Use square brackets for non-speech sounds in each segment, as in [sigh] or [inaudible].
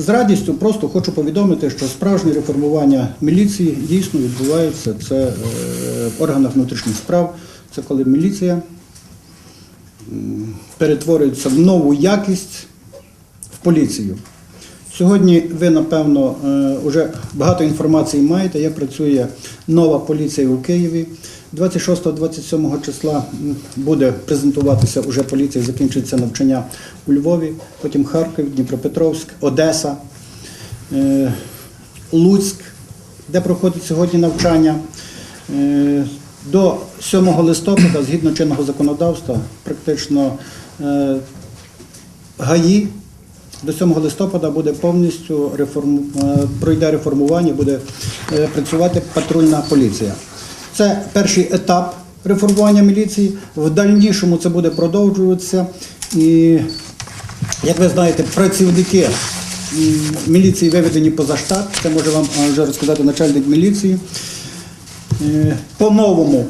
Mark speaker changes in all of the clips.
Speaker 1: з радістю просто хочу повідомити, що справжнє реформування міліції дійсно відбувається. Це е, в органах внутрішніх справ. Це коли міліція перетворюється в нову якість в поліцію. Сьогодні ви, напевно, вже багато інформації маєте, як працює нова поліція у Києві. 26-27 числа буде презентуватися вже поліція, закінчиться навчання у Львові, потім Харків, Дніпропетровськ, Одеса, е, Луцьк, де проходить сьогодні навчання. Е, До 7 листопада, згідно чинного законодавства, практично е, ГАІ до 7 листопада буде повністю реформ... пройде реформування, буде працювати патрульна поліція. Це перший етап реформування міліції. В дальнішому це буде продовжуватися. І, як ви знаєте, працівники міліції виведені поза штат. Це може вам вже розказати начальник міліції. Е, По-новому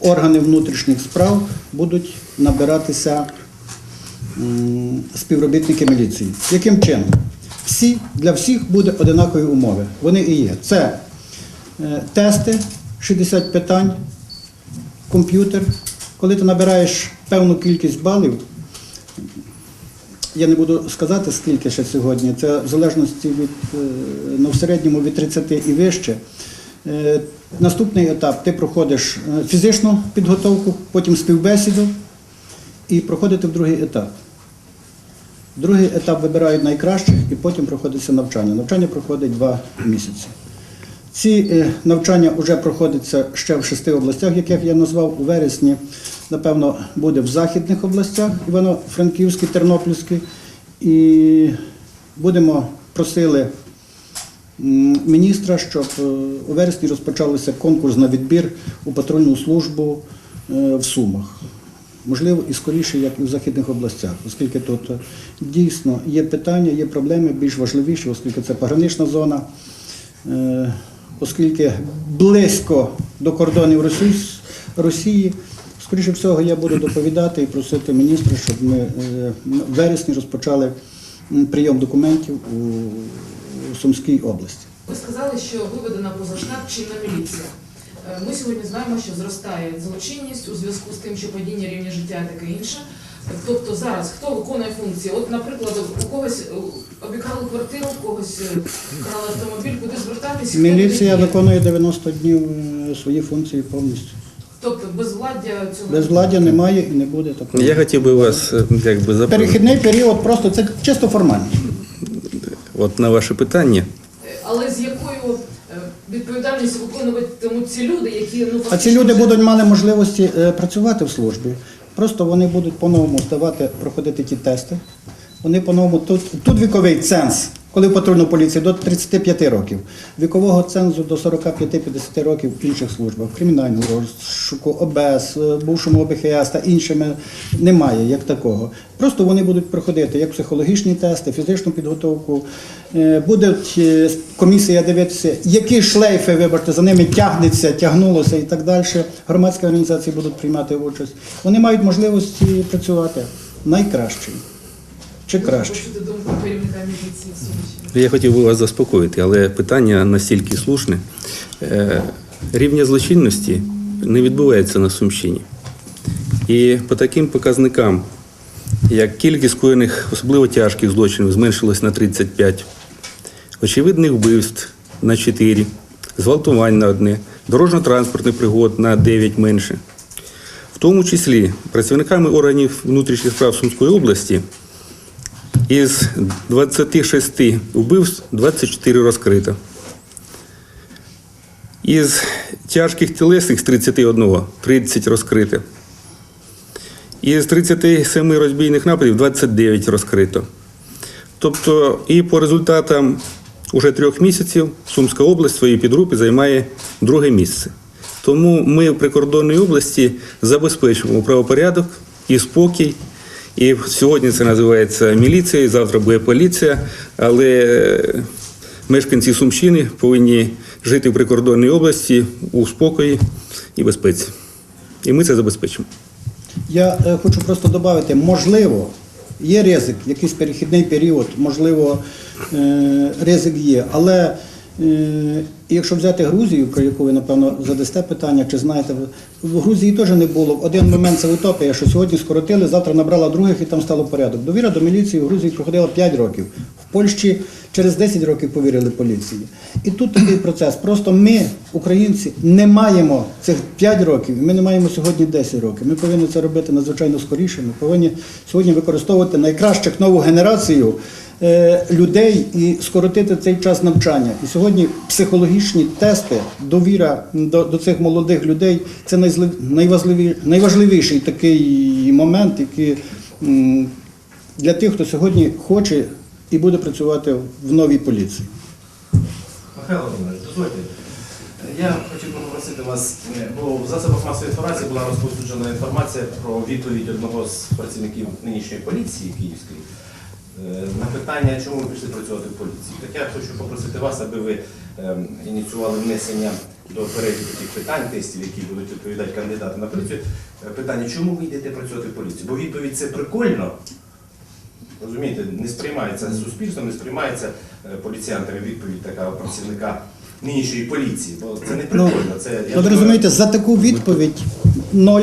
Speaker 1: органи внутрішніх справ будуть набиратися співробітники міліції. Яким чином? Всі, для всіх буде одинакові умови. Вони і є. Це тести, 60 питань, комп'ютер. Коли ти набираєш певну кількість балів, я не буду сказати, скільки ще сьогодні, це в залежності від е, ну, в середньому від 30 і вище. Е, Наступний етап ти проходиш е, фізичну підготовку, потім співбесіду і проходити в другий етап. Другий етап вибирають найкращих і потім проходиться навчання. Навчання проходить два місяці. Ці е, навчання вже проходяться ще в шести областях, яких я назвав у вересні. Напевно, буде в західних областях Івано-Франківській, Тернопільській. І будемо просили міністра, щоб е, у вересні розпочався конкурс на відбір у патрульну службу е, в Сумах. Можливо, і скоріше, як і в західних областях, оскільки тут дійсно є питання, є проблеми більш важливіші, оскільки це погранична зона, оскільки близько до кордонів Росії. Скоріше всього, я буду доповідати і просити міністра, щоб ми е, в вересні розпочали прийом документів у Сумській області.
Speaker 2: Ви сказали, що виведена поза штат чинна міліція. Е, Ми сьогодні знаємо, що зростає злочинність у зв'язку з тим, що падіння рівня життя таке інше. Тобто зараз хто виконує функції? От, наприклад, у когось обікрали квартиру, когось е, вкрали автомобіль, куди звертатись? хто
Speaker 1: Міліція виконує 90 днів е, свої функції повністю.
Speaker 2: Тобто безвладдя цього
Speaker 1: Безвладдя немає і не буде такого.
Speaker 3: Я хотів би вас е, якби запитати
Speaker 1: Перехідний період просто це чисто формальність.
Speaker 3: от на ваше питання.
Speaker 2: Але з якою відповідальністю виконуватимуть ці люди, які ну
Speaker 1: А ці люди
Speaker 2: вже-
Speaker 1: будуть мали можливості е, працювати в службі. Просто вони будуть по-новому здавати, проходити ті тести. Вони по-новому тут, тут віковий ценз, коли в патрульну поліцію до 35 років, вікового цензу до 45-50 років в інших службах, в кримінальному розшуку, ОБС, е, бувшому ОБХС та іншими немає як такого. Просто вони будуть проходити як психологічні тести, фізичну підготовку. Е, Буде е, комісія дивитися, які шлейфи, вибачте, за ними тягнеться, тягнулося і так далі. Громадські організації будуть приймати участь. Вони мають можливості працювати найкраще чи краще.
Speaker 3: Я хотів би вас заспокоїти, але питання настільки слушне. Е, Рівня злочинності не відбувається на Сумщині. І по таким показникам, як кількість скоєних особливо тяжких злочинів зменшилась на 35, очевидних вбивств на 4, зґвалтувань на одне, дорожньо-транспортних пригод на 9 менше. В тому числі працівниками органів внутрішніх справ Сумської області із 26 вбивств 24 розкрито. Із тяжких тілесних з 31 30 розкрито. Із 37 розбійних нападів 29 розкрито. Тобто, і по результатам уже трьох місяців Сумська область в своїй підгрупі займає друге місце. Тому ми в прикордонній області забезпечуємо правопорядок і спокій. І сьогодні це називається міліція, і завтра буде поліція. Але е, мешканці Сумщини повинні жити в прикордонній області у спокої і безпеці. І ми це забезпечимо.
Speaker 1: Я е, хочу просто додати, можливо, Є ризик, якийсь перехідний період, можливо, е, ризик є. Але якщо взяти Грузію, про яку ви, напевно, задасте питання, чи знаєте, в Грузії теж не було. В один момент це утопія, що сьогодні скоротили, завтра набрала других і там стало порядок. Довіра до міліції в Грузії проходила 5 років. В Польщі через 10 років повірили поліції. І тут такий процес. Просто ми, українці, не маємо цих 5 років, і ми не маємо сьогодні 10 років. Ми повинні це робити надзвичайно скоріше. Ми повинні сьогодні використовувати найкращих нову генерацію е, людей і скоротити цей час навчання. І сьогодні психологічні тести, довіра до, до цих молодих людей це найзли- найважливі- найважливіший такий момент, який для тих, хто сьогодні хоче і буде працювати в новій поліції.
Speaker 4: Михайло Володимирович, дозвольте. Я хотів попросити вас, е, бо в засобах масової інформації була розповсюджена інформація про відповідь одного з працівників нинішньої поліції Київської на питання, чому ви пішли працювати в поліції. Так я хочу попросити вас, аби ви ем, ініціювали внесення до переліку тих питань, тестів, які будуть відповідати кандидати на поліцію. Е, Питання, чому ви йдете працювати в поліцію? Бо відповідь це прикольно. Розумієте, не сприймається суспільством, не сприймається е, поліціянтами відповідь така працівника нинішньої поліції. Бо це не прикольно. Це я
Speaker 1: От
Speaker 4: думаю,
Speaker 1: розумієте, за таку відповідь ноль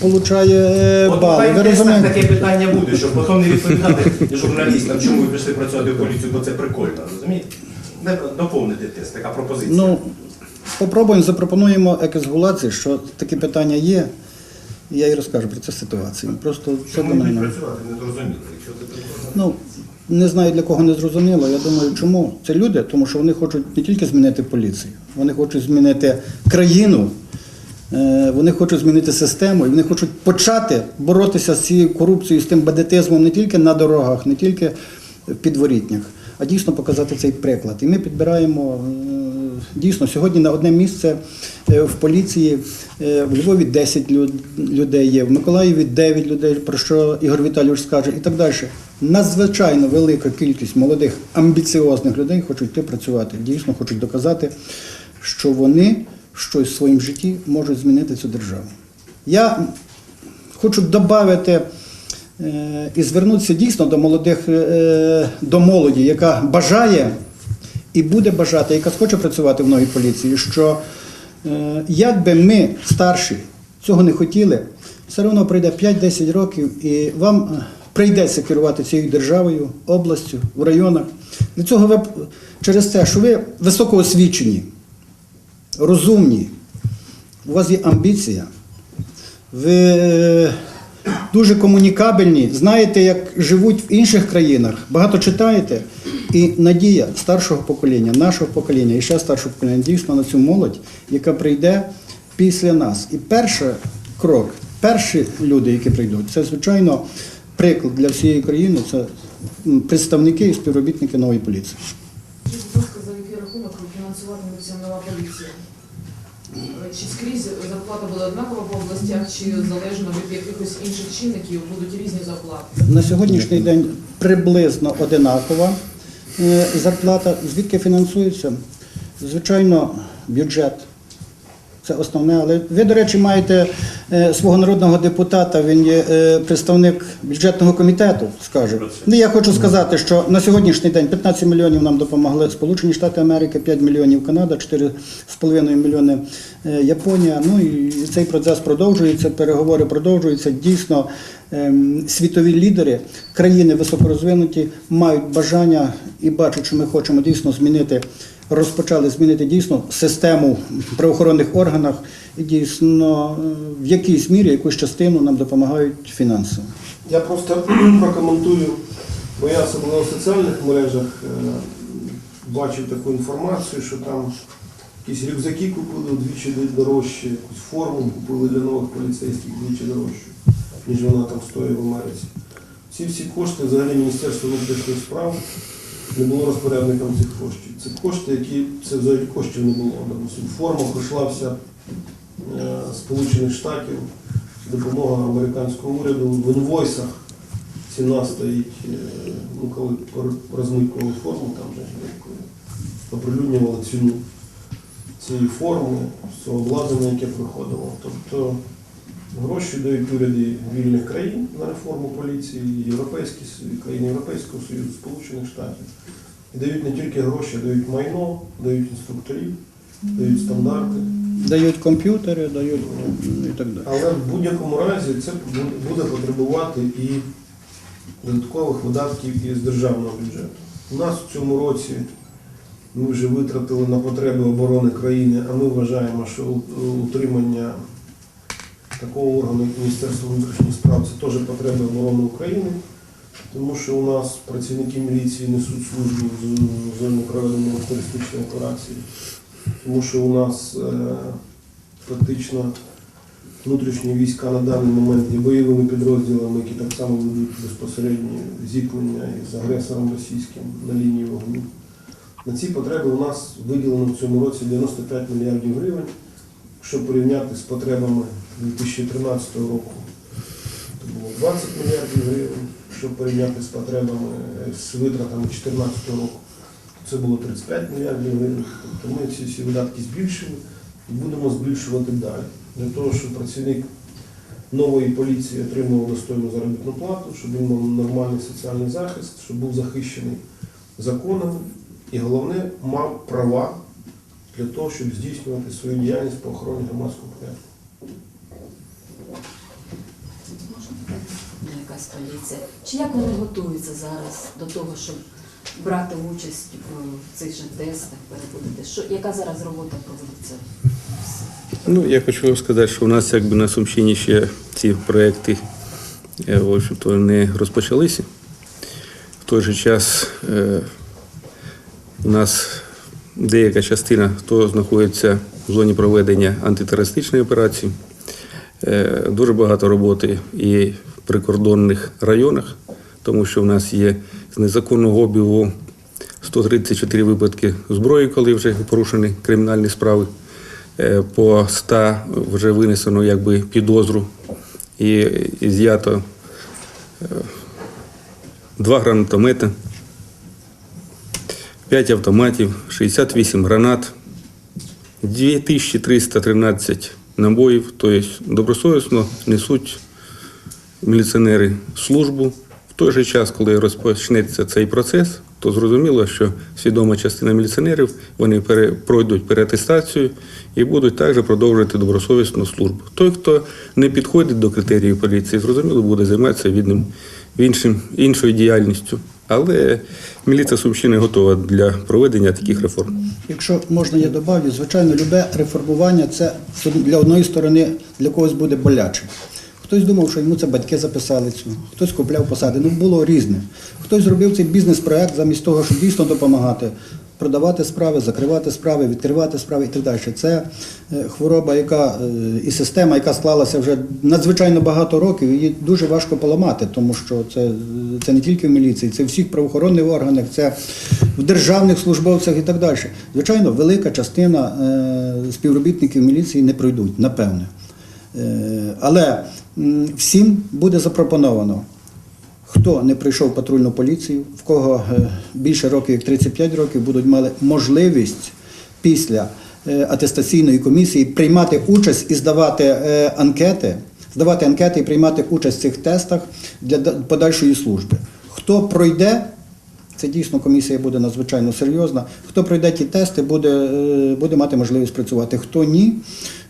Speaker 1: получає е,
Speaker 4: От
Speaker 1: бали.
Speaker 4: хай
Speaker 1: Ви
Speaker 4: тестах
Speaker 1: розумієте?
Speaker 4: таке питання буде, щоб потім не відповідати журналістам, чому ви пішли працювати в поліцію, бо це прикольно. Розумієте? Не доповнити тест, така пропозиція.
Speaker 1: Ну, попробуємо, запропонуємо екізгуляції, що такі питання є. і Я і розкажу про цю ситуацію. Просто це
Speaker 4: чому
Speaker 1: для
Speaker 4: не працювати, не зрозуміло. Якщо це прикольно.
Speaker 1: Ну, не знаю для кого не зрозуміло. Я думаю, чому це люди, тому що вони хочуть не тільки змінити поліцію, вони хочуть змінити країну, вони хочуть змінити систему, і вони хочуть почати боротися з цією корупцією, з тим бандитизмом не тільки на дорогах, не тільки в підворітнях, а дійсно показати цей приклад. І ми підбираємо е, дійсно сьогодні на одне місце е, в поліції е, в Львові 10 люд- людей є, в Миколаєві 9 людей, про що Ігор Віталійович скаже, і так далі. Надзвичайно велика кількість молодих амбіціозних людей хочуть йти працювати, дійсно хочуть доказати, що вони щось в своїм житті можуть змінити цю державу. Я хочу додати е, і звернутися дійсно до молодих, е, до молоді, яка бажає і буде бажати, яка схоче працювати в новій поліції, що е, як би ми, старші, цього не хотіли, все одно пройде 5-10 років і вам прийдеться керувати цією державою, областю, в районах. Для цього ви через те, що ви високоосвічені, розумні, у вас є амбіція, ви е, дуже комунікабельні, знаєте, як живуть в інших країнах, багато читаєте. І надія старшого покоління, нашого покоління і ще старшого покоління дійсно на цю молодь, яка прийде після нас. І перший крок, перші люди, які прийдуть, це звичайно приклад для всієї країни. Це представники і співробітники нової поліції.
Speaker 2: Скажіть, будь ласка, за який рахунок фінансуватиметься нова поліція? Е, Чи скрізь зарплата буде однакова по областях, чи залежно від якихось інших чинників будуть різні зарплати?
Speaker 1: На сьогоднішній день приблизно одинакова е, зарплата. Звідки фінансується? Звичайно, бюджет. Це основне. Але ви, до речі, маєте е, свого народного депутата, він є е, представник бюджетного комітету, скаже. Ну, я хочу сказати, що на сьогоднішній день 15 мільйонів нам допомогли Сполучені Штати Америки, 5 мільйонів Канада, 4,5 мільйони е, Японія. Ну і цей процес продовжується, переговори продовжуються. Дійсно, ем, світові лідери, країни високорозвинуті мають бажання і бачать, що ми хочемо дійсно змінити розпочали змінити дійсно систему в правоохоронних органах і дійсно е, в якійсь мірі якусь частину нам допомагають фінансово.
Speaker 5: Я просто [clears throat] прокоментую, бо я особливо в соціальних мережах е, бачив таку інформацію, що там якісь рюкзаки купили вдвічі дорожче, якусь форму купили для нових поліцейських вдвічі дорожче, ніж вона там стоїть в Америці. Ці всі кошти взагалі Міністерство внутрішніх справ не було розпорядником цих коштів. Це кошти, які це взагалі коштів не було. Форма прийшла вся е, Сполучених Штатів, допомога американського уряду в інвойсах. Ціна стоїть, е, ну коли пор- форму, там оприлюднювали ціну цієї форми, цього обладнання, яке приходило. Тобто Гроші дають уряди вільних країн на реформу поліції, європейські країни Європейського Союзу, Сполучених Штатів. І дають не тільки гроші, дають майно, дають інструкторів, дають стандарти.
Speaker 1: Дають комп'ютери, дають ну, і так далі.
Speaker 5: Але в будь-якому разі це буде потребувати і додаткових видатків із державного бюджету. У нас в цьому році ми вже витратили на потреби оборони країни, а ми вважаємо, що утримання такого органу, як Міністерство внутрішніх справ, це теж потреби оборони України, тому що у нас працівники міліції несуть службу в з- зоні проведення терористичної операції, тому що у нас е, фактично внутрішні війська на даний момент є бойовими підрозділами, які так само ведуть безпосередні зіткнення із агресором російським на лінії вогню. На ці потреби у нас виділено в цьому році 95 мільярдів гривень. Якщо порівняти з потребами 2013 року, то було 20 мільярдів гривень. Якщо порівняти з потребами е, з витратами 2014 року, то це було 35 мільярдів гривень. Тобто ми ці всі видатки збільшили і будемо збільшувати далі. Для того, щоб працівник нової поліції отримував достойну заробітну плату, щоб він мав нормальний соціальний захист, щоб був захищений законами і головне мав права для того, щоб здійснювати свою діяльність по охороні громадського порядку.
Speaker 6: Якась поліція. Чи як вони готуються зараз до того, щоб брати участь в цих же тестах, переводити? Що, яка зараз робота проводиться?
Speaker 3: Ну, я хочу сказати, що у нас якби на Сумщині ще ці проекти е, общем-то, не розпочалися. В той же час е, у нас деяка частина, хто знаходиться в зоні проведення антитерористичної операції. Е, Дуже багато роботи і в прикордонних районах, тому що в нас є з незаконного обігу 134 випадки зброї, коли вже порушені кримінальні справи. Е, По 100 вже винесено якби підозру і, з'ято е, два гранатомети, 5 автоматів, 68 гранат, 2313 набоїв, тобто добросовісно несуть міліціонери службу. В той же час, коли розпочнеться цей процес, то зрозуміло, що свідома частина міліціонерів вони пере, пройдуть переатестацію і будуть також продовжувати добросовісну службу. Той, хто не підходить до критеріїв поліції, зрозуміло, буде займатися відним, іншим, іншою діяльністю. Але міліція Сумщини готова для проведення таких реформ.
Speaker 1: Якщо можна, я добавлю, звичайно, любе реформування це для одної сторони для когось буде боляче. Хтось думав, що йому це батьки записали цю, хтось купляв посади. Ну було різне. Хтось зробив цей бізнес-проект замість того, щоб дійсно допомагати, продавати справи, закривати справи, відкривати справи і так далі. Це е, хвороба, яка е, і система, яка склалася вже надзвичайно багато років, її дуже важко поламати, тому що це, це не тільки в міліції, це в всіх правоохоронних органах, це в державних службовцях і так далі. Звичайно, велика частина е, співробітників міліції не пройдуть, напевне. Але всім буде запропоновано, хто не прийшов патрульну поліцію, в кого е, більше років, як 35 років, будуть мали можливість після е, атестаційної комісії приймати участь і здавати е, анкети, здавати анкети і приймати участь в цих тестах для подальшої служби. Хто пройде, це дійсно комісія буде надзвичайно серйозна. Хто пройде ті тести, буде, буде мати можливість працювати. Хто ні,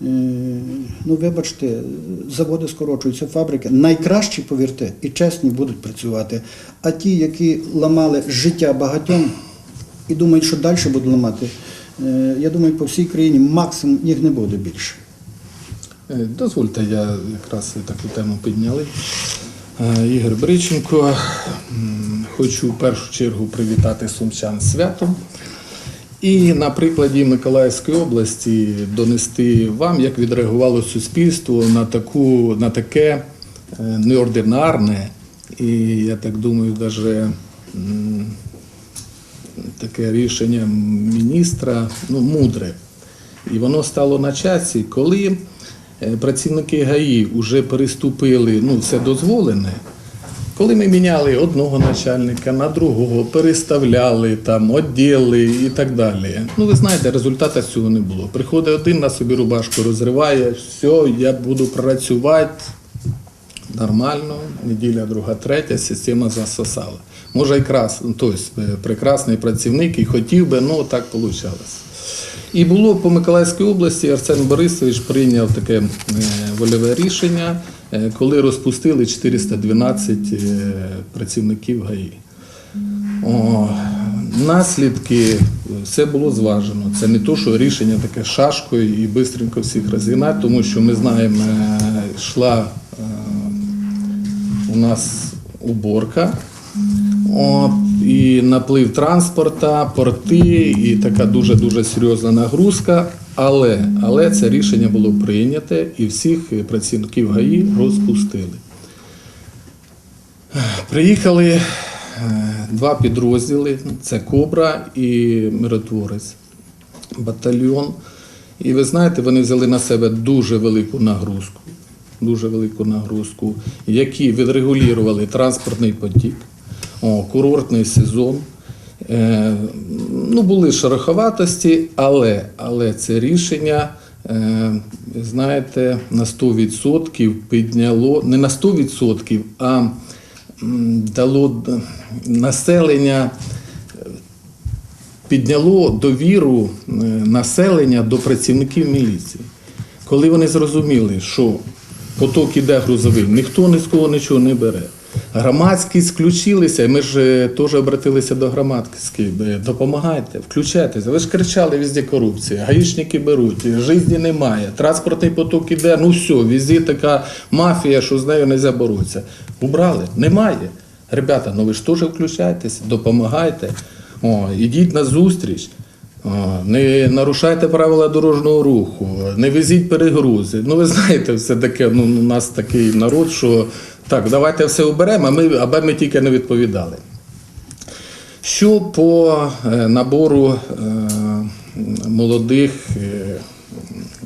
Speaker 1: ну вибачте, заводи скорочуються, фабрики. Найкращі, повірте, і чесні будуть працювати. А ті, які ламали життя багатьом і думають, що далі будуть ламати, е, я думаю, по всій країні максимум їх не буде більше.
Speaker 7: Е, Дозвольте, я якраз таку тему підняли. Е, Ігор Бриченко. Хочу в першу чергу привітати сумчан святом. І на прикладі Миколаївської області донести вам, як відреагувало суспільство на, таку, на таке е, неординарне і, я так думаю, навіть таке рішення міністра, ну, мудре. І воно стало на часі, коли е, працівники ГАІ вже переступили, ну, все дозволене, Коли ми міняли одного начальника на другого, переставляли там відділи і так далі. Ну ви знаєте, результату цього не було. Приходить один на собі рубашку розриває, все, я буду працювати. Нормально, неділя, друга, третя, система засосала. Може, якраз тобто, прекрасний працівник і хотів би, ну так вийшло. І було по Миколаївській області Арсен Борисович прийняв таке е, вольове рішення, коли розпустили 412 е, працівників ГАІ. О, наслідки е, все було зважено. Це не то, що рішення таке шашкою і швидко всіх розігнати, тому що ми знаємо, е, йшла е, у нас уборка. От, і наплив транспорта, порти, і така дуже-дуже серйозна нагрузка. Але, але це рішення було прийняте і всіх працівників ГАІ розпустили. Приїхали е, два підрозділи: це Кобра і Миротворець, батальйон. І ви знаєте, вони взяли на себе дуже велику нагрузку, дуже велику нагрузку, які відрегулювали транспортний потік, о, курортний сезон. Е, ну, були шероховатості, але, але це рішення, е, знаєте, на 100% підняло, не на 100%, а дало населення підняло довіру е, населення до працівників міліції. Коли вони зрозуміли, що поток іде грузовий, ніхто ні з кого нічого не бере. Громадськість включилися, ми ж е, теж обратилися до громадськості. Допомагайте, включайтеся. Ви ж кричали везде корупція, гаїшники беруть, житті немає, транспортний поток іде, ну все, везде така мафія, що з нею не можна боротися. Убрали? Немає. Ребята, ну ви ж теж включайтеся, допомагайте. О, ідіть на зустріч. Не нарушайте правила дорожнього руху, не везіть перегрузи. Ну, ви знаєте, все таке, ну, у нас такий народ, що так, давайте все оберемо, а ми, аби ми тільки не відповідали. Що по е, набору е, молодих, е,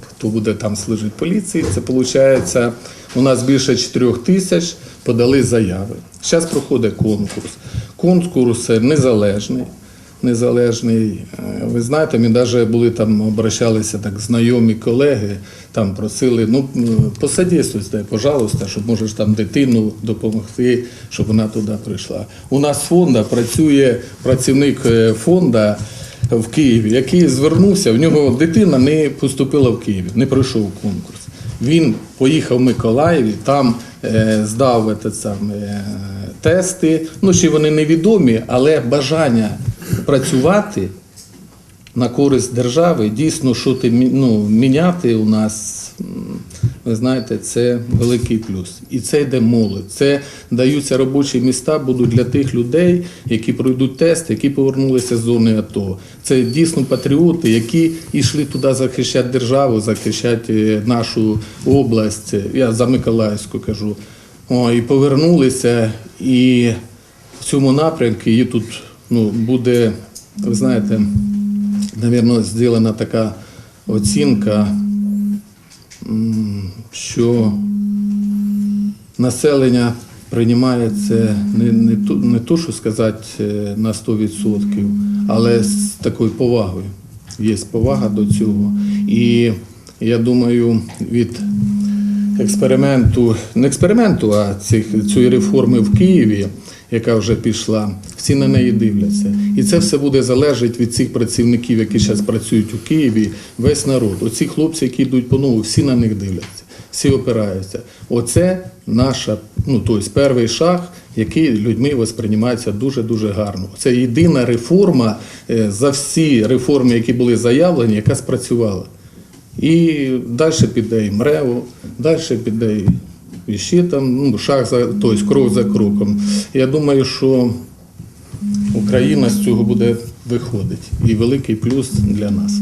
Speaker 7: хто буде там служити поліції, це виходить, у нас більше 4 тисяч подали заяви. Зараз проходить конкурс. Конкурс незалежний. Незалежний. Е, Ви знаєте, ми навіть були там, обращалися так знайомі колеги, там просили, ну посадійствуйте, пожалуйста, щоб можеш там дитину допомогти, щоб вона туди прийшла. У нас фонда працює працівник е, фонда в Києві, який звернувся, в нього дитина не поступила в Києві, не пройшов конкурс. Він поїхав в Миколаїв, там е, здав е, те саме, е, тести. Ну, чи вони невідомі, але бажання працювати на користь держави, дійсно, що ти ну, міняти у нас, ви знаєте, це великий плюс. І це йде молодь. Це даються робочі міста будуть для тих людей, які пройдуть тест, які повернулися з зони АТО. Це дійсно патріоти, які йшли туди захищати державу, захищати е, нашу область. Я за Миколаївську кажу. О, і повернулися, і в цьому напрямку її тут ну, буде, ви знаєте, навірно, зроблена така оцінка, що населення приймає це не, не, то, не то, що сказати е, на 100%, але з такою повагою. Є повага до цього. І я думаю, від експерименту, не експерименту, а цих, цієї реформи в Києві, яка вже пішла, всі на неї дивляться. І це все буде залежати від цих працівників, які зараз працюють у Києві, весь народ. Оці хлопці, які йдуть по нову, всі на них дивляться, всі опираються. Оце наша, ну тобто перший шаг, який людьми восприймається дуже-дуже гарно. Це єдина реформа е, за всі реформи, які були заявлені, яка спрацювала. І далі піде і МРЕВО, далі піде і- і ще там, ну, шаг за тобто крок за кроком. Я думаю, що Україна з цього буде виходити. І великий плюс для нас.